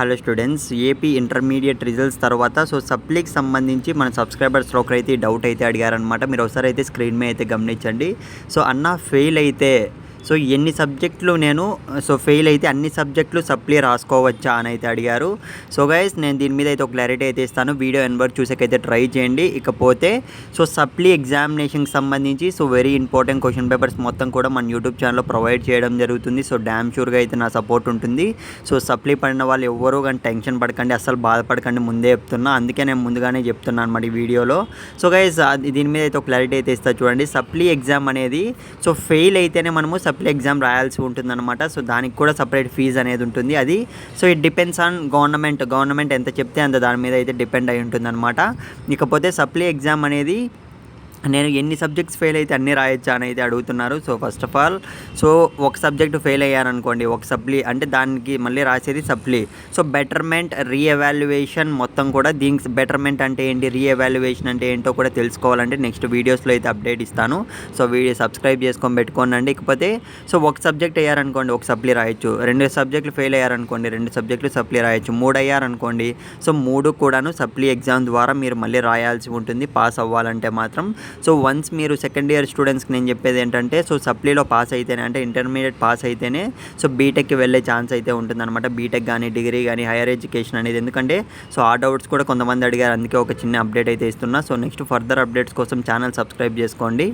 Hello students AP intermediate results తర్వాత so సప్లీకి సంబంధించి మన సబ్స్క్రైబర్స్ ఒకరైతే అయితే డౌట్ అయితే అడిగారనమాట మీరు ఒకసారి అయితే స్క్రీన్ మీద అయితే గమనించండి. సో అన్న ఫెయిల్ అయితే సో ఎన్ని సబ్జెక్టులు నేను సో ఫెయిల్ అయితే అన్ని సబ్జెక్టులు సప్లీ రాసుకోవచ్చా అని అయితే అడిగారు. సో గైస్ నేను దీని మీద అయితే ఒక క్లారిటీ అయితే ఇస్తాను. వీడియో ఎన్వర్ చూసేకైతే ట్రై చేయండి. ఇకపోతే సో సప్లీ ఎగ్జామినేషన్కి సంబంధించి so very important question papers మొత్తం కూడా మన యూట్యూబ్ ఛానల్లో ప్రొవైడ్ చేయడం జరుగుతుంది. సో డ్యామ్ షూర్గా అయితే నా సపోర్ట్ ఉంటుంది. సో సప్లీ పడిన వాళ్ళు ఎవ్వరూ కానీ టెన్షన్ పడకండి అసలు బాధపడకండి ముందే చెప్తున్నా. అందుకే నేను ముందుగానే చెప్తున్నాను అనమాట ఈ వీడియోలో సో గైస్ దీని మీద అయితే ఒక క్లారిటీ అయితే ఇస్తా చూడండి. సప్లీ ఎగ్జామ్ అనేది సో ఫెయిల్ అయితేనే మనము సప్లీ ఎగ్జామ్ రాయాల్సి ఉంటుందన్నమాట. సో దానికి కూడా సపరేట్ ఫీజు అనేది ఉంటుంది అది. So it depends on government. Government ఎంత చెప్తే అంత దాని మీద అయితే డిపెండ్ అయి ఉంటుందన్నమాట. ఇకపోతే సప్లీ ఎగ్జామ్ అనేది నేను ఎన్ని సబ్జెక్ట్స్ ఫెయిల్ అయితే అన్నీ రాయొచ్చా అని అయితే అడుగుతున్నారు. So first of all so ఒక సబ్జెక్ట్ ఫెయిల్ అయ్యారనుకోండి ఒక సప్లీ అంటే దానికి మళ్ళీ రాసేది సప్లీ సో బెటర్మెంట్ రీఎవాల్యుయేషన్ మొత్తం కూడా దీనికి బెటర్మెంట్ అంటే ఏంటి రీఎవాల్యుయేషన్ అంటే ఏంటో కూడా తెలుసుకోవాలంటే నెక్స్ట్ వీడియోస్లో అయితే అప్డేట్ ఇస్తాను. సో వీడియో సబ్స్క్రైబ్ చేసుకొని పెట్టుకోనండి. ఇకపోతే సో ఒక సబ్జెక్ట్ అయ్యారనుకోండి ఒక సప్లీ రాయొచ్చు. రెండు సబ్జెక్టులు ఫెయిల్ అయ్యారనుకోండి రెండు సబ్జెక్టులు సప్లీ రాయొచ్చు. మూడు అయ్యారనుకోండి సో మూడు కూడాను సప్లీ ఎగ్జామ్ ద్వారా మీరు మళ్ళీ రాయాల్సి ఉంటుంది. పాస్ అవ్వాలంటే మాత్రం సో వన్స్ మీరు సెకండ్ ఇయర్ స్టూడెంట్స్కి నేను చెప్పేది ఏంటంటే సో సప్లీలో పాస్ అయితేనే అంటే ఇంటర్మీడియట్ పాస్ అయితేనే సో బీటెక్కి వెళ్ళే ఛాన్స్ అయితే ఉంటుందన్నమాట. బీటెక్ కానీ డిగ్రీ కానీ హైయర్ ఎడ్యుకేషన్ అనేది. ఎందుకంటే సో ఆ డౌట్స్ కూడా కొంతమంది అడిగారు అందుకే ఒక చిన్న అప్డేట్ అయితే ఇస్తున్నా. సో నెక్స్ట్ ఫర్దర్ అప్డేట్స్ కోసం ఛానల్ సబ్స్క్రైబ్ చేసుకోండి.